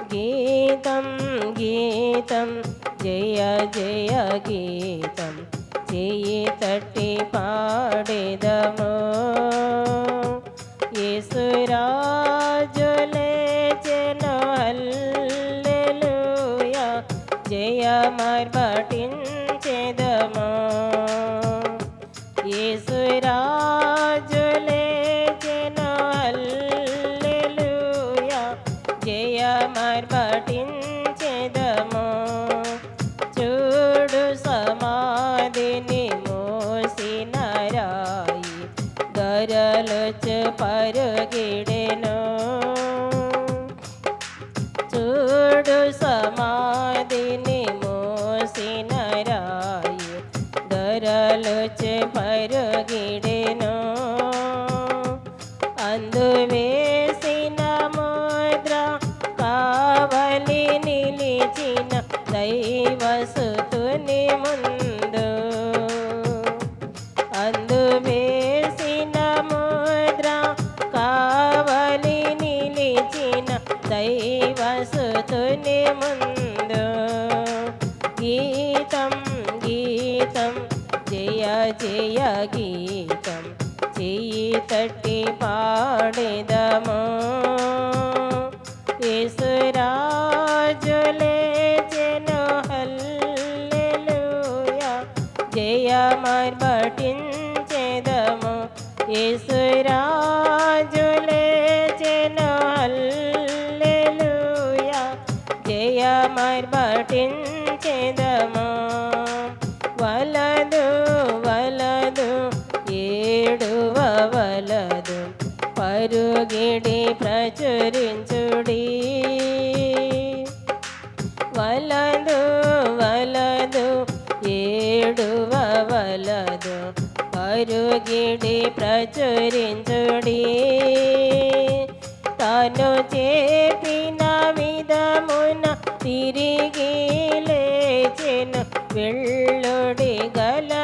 గీతం గీతం జయ జయ గీతం. చేయి తట్టి పాడేదము? దైవసుతుని ముందు అందు వేసిన ముద్ర కావలి నిలిచిన దైవసుతుని ముందు గీతం గీతం జయ జయ గీతం చెయ్యి తట్టి పాడేదము జయ మార్బటించెదము యేసురాజులే చెను హల్లెలూయా. జయ మార్బటించెదము వలదు వలదు ఏడువ వలదు. పరుగిడి ప్రచురించుడి పరుగిడి ప్రచురించుడి. తను చేపిన విధమున తిరిగి లేచెను వెళ్ళుడి గలలయకు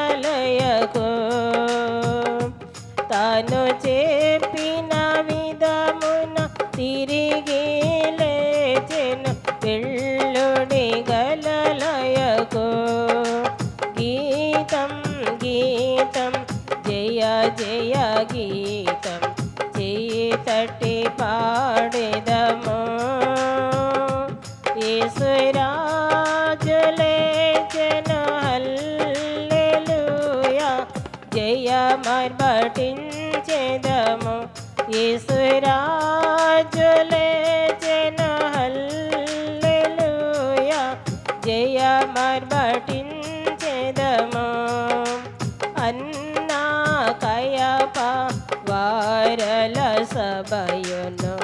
జయ మార్బటించెదము యేసురాజులే జన హల్లెలూయా జయ మార్బటించెదము అన్నా కయప వారల సభయును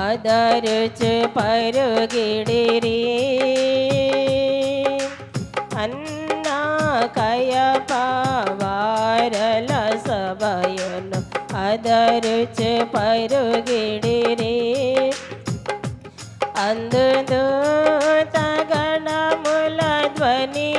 ఆదరుచు పరుగిడిరి అన్నా ಕಯ ಪಾವಾರಲ ಸಭಯನು ಅದರುಚ ಪರುಗಿಡಿರಿ ಅಂದು ತಗಣ ಮುಲ ಧ್ವನಿ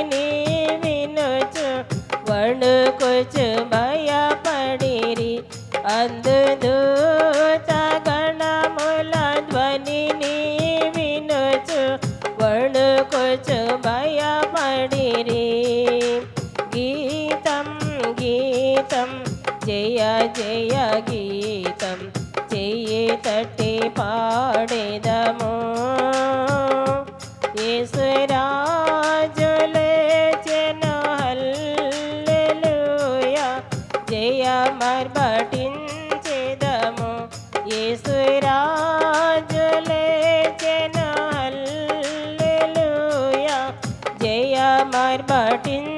జయ జయ గీతం చెయ్యి తట్టి పాడేదము. యేసురాజులే చెను హల్లెలూయా జయ మార్బటించెదము యేసురాజులే చెను హల్లెలూయా జయ మార్బటించెదము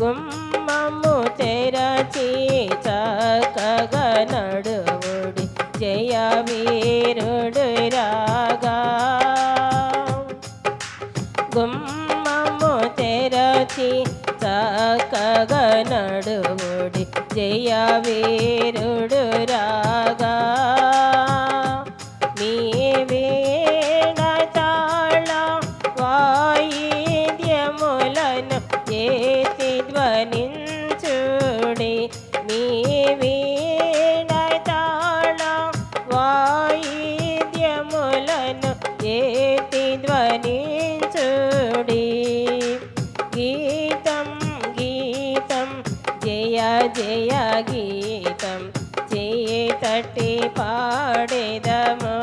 గుమ్మము వీరుడు రాగా గుమ్మము తెరచి చక్కగా నడువుడి జయ వీరుడు రాగా జయ జయ గీతం చేయి తట్టి పాడేదము?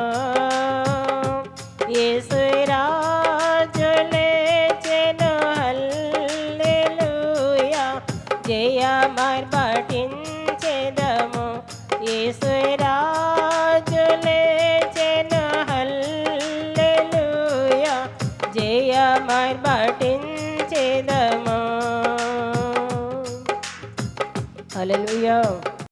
మార్బటించెదము హల్లెలూయా